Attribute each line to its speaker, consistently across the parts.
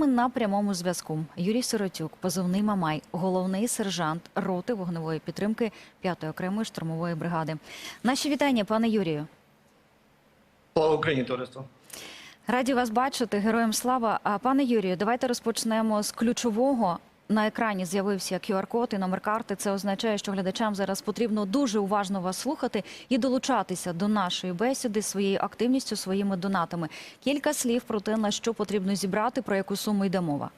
Speaker 1: нами на прямому зв'язку Юрій Сиротюк, позивний Мамай, головний сержант роти вогневої підтримки 5-ї окремої штурмової бригади. Наші вітання, пане Юрію.
Speaker 2: Слава Україні, товариство.
Speaker 1: Раді вас бачити, героям слава. А пане Юрію, давайте розпочнемо з ключового. На екрані з'явився QR-код і номер карти. Це означає, що глядачам зараз потрібно дуже уважно вас слухати і долучатися до нашої бесіди своєю активністю, своїми донатами. Кілька слів про те, на що потрібно зібрати, про яку суму йде мова.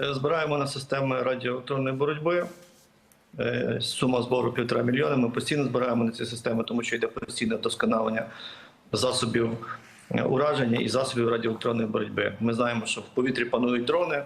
Speaker 2: Е, Збираємо на системи радіоелектронної боротьби. Е, Сума збору півтора мільйона. Ми постійно збираємо на ці системи, тому що йде постійне вдосконалення засобів е, ураження і засобів радіоелектронної боротьби. Ми знаємо, що в повітрі панують дрони,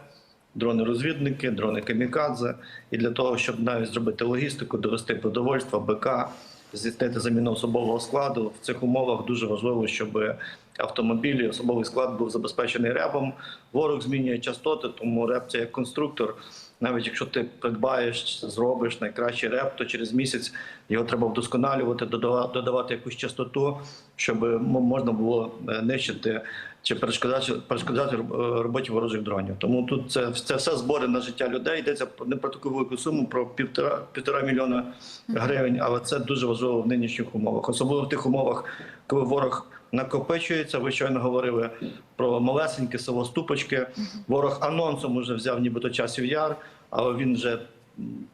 Speaker 2: дрони-розвідники, дрони камікадзе. І для того, щоб навіть зробити логістику, довести продовольство, БК, здійснити заміну особового складу в цих умовах дуже важливо, щоб автомобілі, особовий склад був забезпечений ребом. Ворог змінює частоти, тому реп це як конструктор. Навіть якщо ти придбаєш, зробиш найкращий реп, то через місяць його треба вдосконалювати, додава- додавати якусь частоту, щоб м- можна було е, нищити чи перешкоджати роб- е, роботі ворожих дронів. Тому тут це, це все збори на життя людей. Йдеться не про таку велику суму, про півтора півтора мільйона гривень, але це дуже важливо в нинішніх умовах, особливо в тих умовах, коли ворог накопичується. Ви щойно говорили про малесеньке село Ступочки. Ворог анонсом уже взяв нібито часів яр, але він вже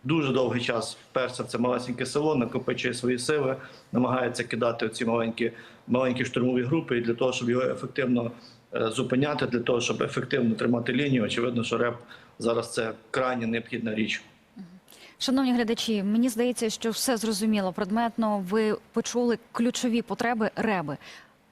Speaker 2: дуже довгий час вперся в це малесеньке село, накопичує свої сили, намагається кидати ці маленькі, маленькі штурмові групи. І для того, щоб його ефективно е, зупиняти, для того, щоб ефективно тримати лінію, очевидно, що РЕП зараз це крайне необхідна річ.
Speaker 1: Шановні глядачі, мені здається, що все зрозуміло. Предметно ви почули ключові потреби реби.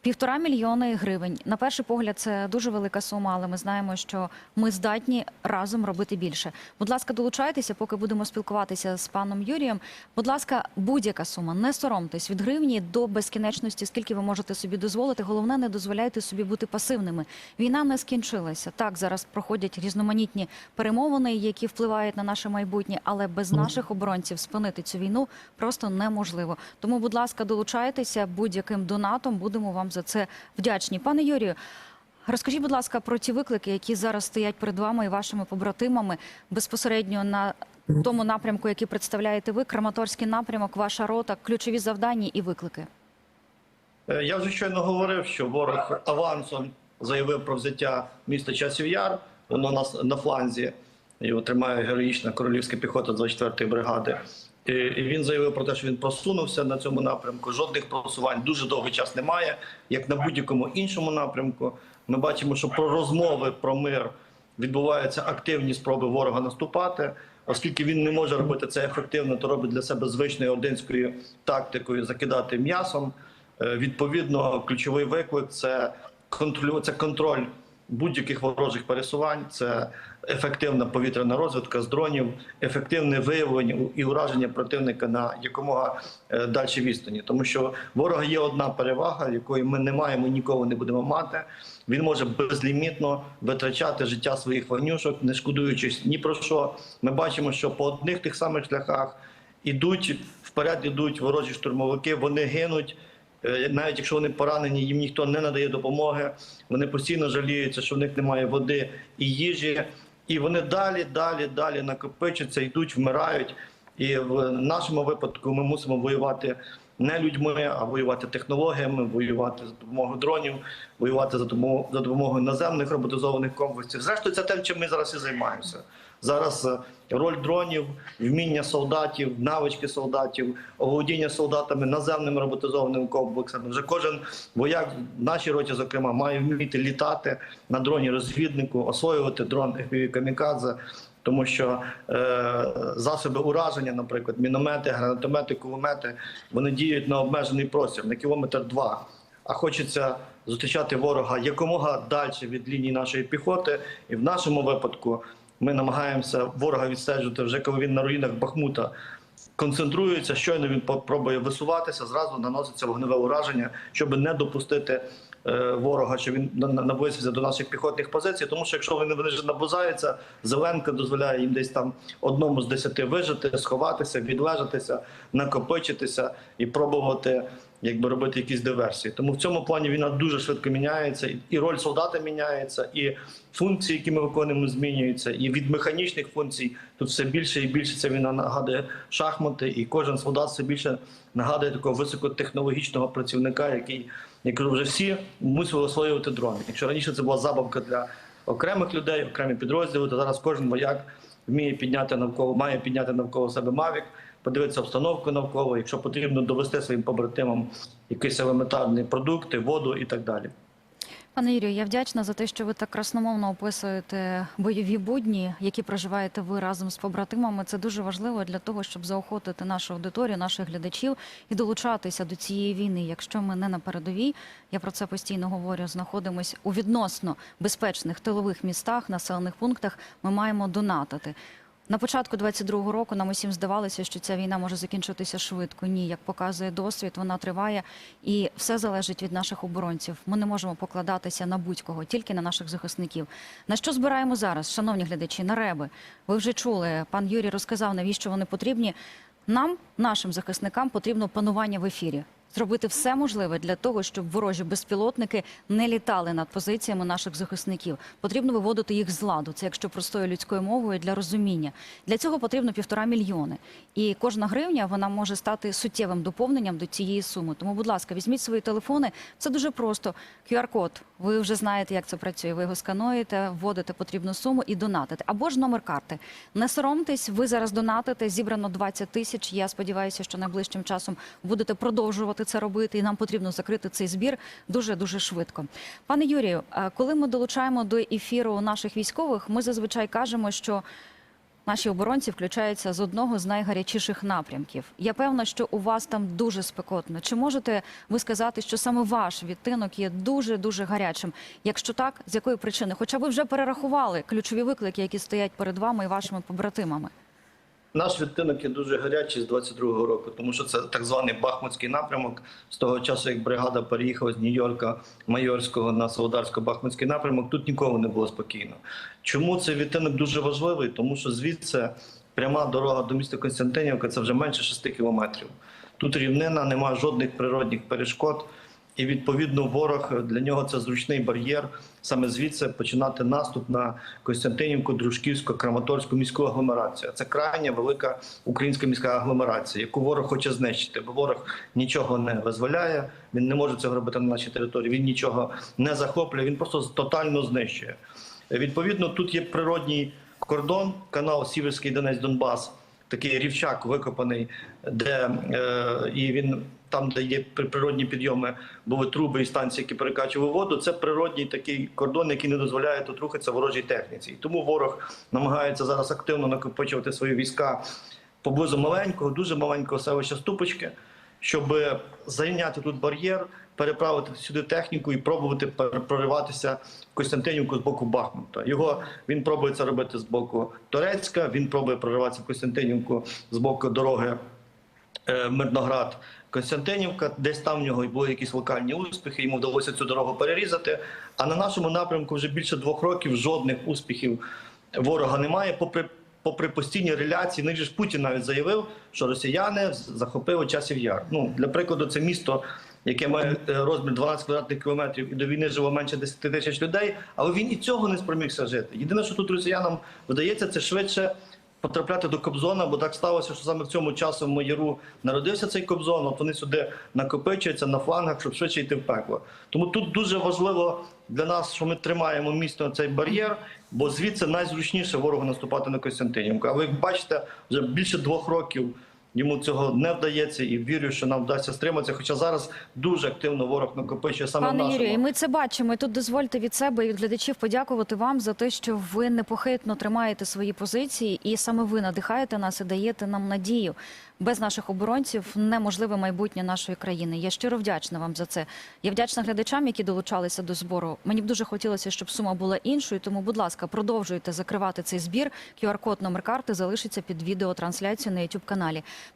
Speaker 1: Півтора мільйони гривень. На перший погляд, це дуже велика сума, але ми знаємо, що ми здатні разом робити більше. Будь ласка, долучайтеся, поки будемо спілкуватися з паном Юрієм. Будь ласка, будь-яка сума, не соромтесь від гривні до безкінечності, скільки ви можете собі дозволити. Головне, не дозволяйте собі бути пасивними. Війна не скінчилася. Так, зараз проходять різноманітні перемовини, які впливають на наше майбутнє, але без наших оборонців спинити цю війну просто неможливо. Тому, будь ласка, долучайтеся будь-яким донатом. Будемо вам за це вдячні. Пане Юрію, розкажіть, будь ласка, про ті виклики, які зараз стоять перед вами і вашими побратимами безпосередньо на тому напрямку, який представляєте ви, Краматорський напрямок, ваша рота, ключові завдання і виклики.
Speaker 2: Е, Я щойно говорив, що ворог авансом заявив про взяття міста Часів Яр. Воно нас на фланзі його тримає героїчна королівська піхота 24-ї бригади. І він заявив про те, що він просунувся на цьому напрямку. Жодних просувань дуже довгий час немає, як на будь-якому іншому напрямку. Ми бачимо, що про розмови про мир відбуваються активні спроби ворога наступати. Оскільки він не може робити це ефективно, то робить для себе звичною одинською тактикою закидати м'ясом. Е, Відповідно, ключовий виклик це контролю, це контроль будь-яких ворожих пересувань, це ефективна повітряна розвідка з дронів, ефективне виявлення і ураження противника на якомога е, дальшій відстані. Тому що ворога є одна перевага, якої ми не маємо ніколи не будемо мати. Він може безлімітно витрачати життя своїх вогнюшок, не шкодуючись ні про що. Ми бачимо, що по одних тих самих шляхах ідуть вперед, ідуть ворожі штурмовики, вони гинуть. Е, Навіть якщо вони поранені, їм ніхто не надає допомоги. Вони постійно жаліються, що в них немає води і їжі, і вони далі, далі, далі накопичуються, йдуть, вмирають. І в нашому випадку ми мусимо воювати не людьми, а воювати технологіями, воювати за допомогою дронів, воювати за допомогою, наземних роботизованих комплексів. Зрештою, це те, чим ми зараз і займаємося. Зараз е, роль дронів, вміння солдатів, навички солдатів, оволодіння солдатами наземними роботизованими комплексами. Вже кожен вояк в нашій роті, зокрема, має вміти літати на дроні розвіднику, освоювати дрон камікадзе. Тому що е, засоби ураження, наприклад, міномети, гранатомети, кулемети, вони діють на обмежений простір на кілометр два. А хочеться зустрічати ворога якомога далі від лінії нашої піхоти. І в нашому випадку ми намагаємося ворога відстежувати вже коли він на руїнах Бахмута концентрується. Щойно він пробує висуватися, зразу наноситься вогневе ураження, щоб не допустити е, ворога, що він на- на- наблизився до наших піхотних позицій. Тому що якщо вони вони ж наближаються, Зеленка дозволяє їм десь там одному з десяти вижити, сховатися, відлежатися, накопичитися і пробувати якби робити якісь диверсії. Тому в цьому плані війна дуже швидко міняється, і- роль солдата міняється, і функції, які ми виконуємо, змінюються. І від механічних функцій тут все більше і більше ця війна нагадує шахмати, і кожен солдат все більше нагадує такого високотехнологічного працівника, який я кажу, вже всі мусили освоювати дрони. Якщо раніше це була забавка для окремих людей, окремі підрозділи, то зараз кожен вояк вміє підняти навколо, має підняти навколо себе мавік, подивитися обстановку навколо, якщо потрібно довести своїм побратимам якісь елементарні продукти, воду і так далі.
Speaker 1: Пане Юрію, я вдячна за те, що ви так красномовно описуєте бойові будні, які проживаєте ви разом з побратимами. Це дуже важливо для того, щоб заохотити нашу аудиторію, наших глядачів і долучатися до цієї війни. Якщо ми не на передовій, я про це постійно говорю. Знаходимось у відносно безпечних тилових містах, населених пунктах. Ми маємо донатити. На початку 22-го року нам усім здавалося, що ця війна може закінчитися швидко. Ні, як показує досвід, вона триває, і все залежить від наших оборонців. Ми не можемо покладатися на будь-кого, тільки на наших захисників. На що збираємо зараз, шановні глядачі? На реби. Ви вже чули, пан Юрій розказав, навіщо вони потрібні. Нам, нашим захисникам, потрібно панування в ефірі. Зробити все можливе для того, щоб ворожі безпілотники не літали над позиціями наших захисників. Потрібно виводити їх з ладу. Це якщо простою людською мовою для розуміння. Для цього потрібно півтора мільйони. І кожна гривня вона може стати суттєвим доповненням до цієї суми. Тому, будь ласка, візьміть свої телефони. Це дуже просто. QR-код. Ви вже знаєте, як це працює. Ви його скануєте, вводите потрібну суму і донатите. Або ж номер карти. Не соромтесь, ви зараз донатите. Зібрано 20 тисяч. Я сподіваюся, що найближчим часом будете продовжувати це робити, і нам потрібно закрити цей збір дуже дуже швидко. Пане Юрію, коли ми долучаємо до ефіру наших військових, ми зазвичай кажемо, що Наші оборонці включаються з одного з найгарячіших напрямків. Я певна, що у вас там дуже спекотно. Чи можете ви сказати, що саме ваш відтинок є дуже дуже гарячим? Якщо так, з якої причини? Хоча ви вже перерахували ключові виклики, які стоять перед вами і вашими побратимами.
Speaker 2: Наш відтинок є дуже гарячий з 22-го року, тому що це так званий Бахмутський напрямок. З того часу, як бригада переїхала з Нью-Йорка Майорського на Солодарсько-Бахмутський напрямок, тут ніколи не було спокійно. Чому цей відтинок дуже важливий? Тому що звідси пряма дорога до міста Константинівка це вже менше 6 кілометрів. Тут рівнина, немає жодних природних перешкод. І відповідно ворог для нього це зручний бар'єр. Саме звідси починати наступ на Костянтинівку, Дружківську, Краматорську міську агломерацію. Це крайня велика українська міська агломерація, яку ворог хоче знищити, бо ворог нічого не визволяє. Він не може цього робити на нашій території. Він нічого не захоплює. Він просто тотально знищує. Відповідно, тут є природній кордон, канал Сіверський Донець Донбас. Такий рівчак викопаний, де е, і він там, де є при- природні підйоми, були труби і станції, які перекачували воду. Це природній такий кордон, який не дозволяє тут рухатися ворожій техніці. І тому ворог намагається зараз активно накопичувати свої війська поблизу маленького, дуже маленького селища Ступочки, щоб зайняти тут бар'єр, переправити сюди техніку і пробувати прориватися в Костянтинівку з боку Бахмута. Його він пробує це робити з боку Торецька. Він пробує прориватися в Костянтинівку з боку дороги Мирноград. Константинівка, десь там в нього й були якісь локальні успіхи, йому вдалося цю дорогу перерізати. А на нашому напрямку вже більше двох років жодних успіхів ворога немає, попри попри постійні реляції. Же ж Путін навіть заявив, що росіяни захопили часів яр. Ну для прикладу, це місто, яке має е, розмір 12 квадратних кілометрів, і до війни жило менше 10 тисяч людей. Але він і цього не спромігся жити. Єдине, що тут росіянам вдається, це швидше. Потрапляти до Кобзона, бо так сталося, що саме в цьому часу яру народився цей Кобзон. От вони сюди накопичуються на флангах, щоб швидше йти в пекло. Тому тут дуже важливо для нас, що ми тримаємо місто цей бар'єр, бо звідси найзручніше ворогу наступати на Костянтинівку. А як бачите, вже більше двох років йому цього не вдається, і вірю, що нам вдасться стриматися. Хоча зараз дуже активно ворог накопичує саме
Speaker 1: Пане
Speaker 2: нашому.
Speaker 1: Юрію, і ми це бачимо. І тут дозвольте від себе і від глядачів подякувати вам за те, що ви непохитно тримаєте свої позиції, і саме ви надихаєте нас і даєте нам надію. Без наших оборонців неможливе майбутнє нашої країни. Я щиро вдячна вам за це. Я вдячна глядачам, які долучалися до збору. Мені б дуже хотілося, щоб сума була іншою. Тому, будь ласка, продовжуйте закривати цей збір. QR-код номер карти залишиться під відеотрансляцією на youtube каналі.